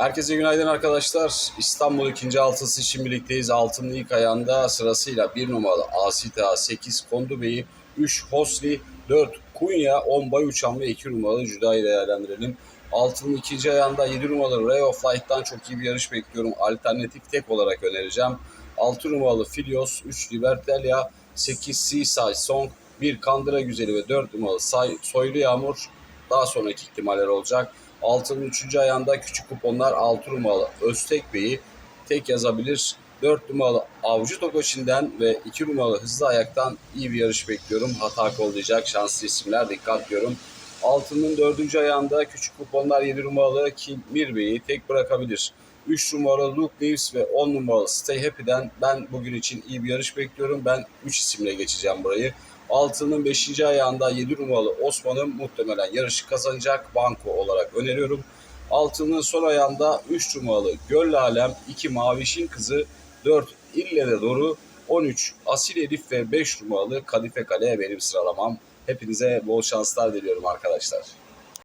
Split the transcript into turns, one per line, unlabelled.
Herkese günaydın arkadaşlar. İstanbul 2. altısı için birlikteyiz. Altının ilk ayağında sırasıyla 1 numaralı Asita, 8 Kondu Bey'i, 3 Hosli, 4 Kunya, 10 Bay Uçan ve 2 numaralı Cüda'yı değerlendirelim. Altının ikinci ayağında 7 numaralı Ray of Light'tan çok iyi bir yarış bekliyorum. Alternatif tek olarak önereceğim. 6 numaralı Filios, 3 Libertalia, 8 Seaside Song, 1 Kandıra Güzeli ve 4 numaralı Say- Soylu Yağmur daha sonraki ihtimaller olacak. Altının 3. ayağında küçük kuponlar 6 numaralı Öztek Bey'i tek yazabilir. 4 numaralı Avcı Tokoşin'den ve 2 numaralı Hızlı Ayak'tan iyi bir yarış bekliyorum. Hata kollayacak şanslı isimler dikkat diyorum. Altının 4. ayağında küçük kuponlar 7 numaralı Kimir Bey'i tek bırakabilir. 3 numaralı Luke Leaves ve 10 numaralı Stay Happy'den ben bugün için iyi bir yarış bekliyorum. Ben 3 isimle geçeceğim burayı. Altının 5. ayağında 7 numaralı Osman'ın muhtemelen yarışı kazanacak banko olarak öneriyorum. Altının son ayağında 3 numaralı Göl Alem, 2 Mavişin Kızı, 4 İllere Doğru, 13 Asil Elif ve 5 numaralı Kadife Kale benim sıralamam. Hepinize bol şanslar diliyorum arkadaşlar.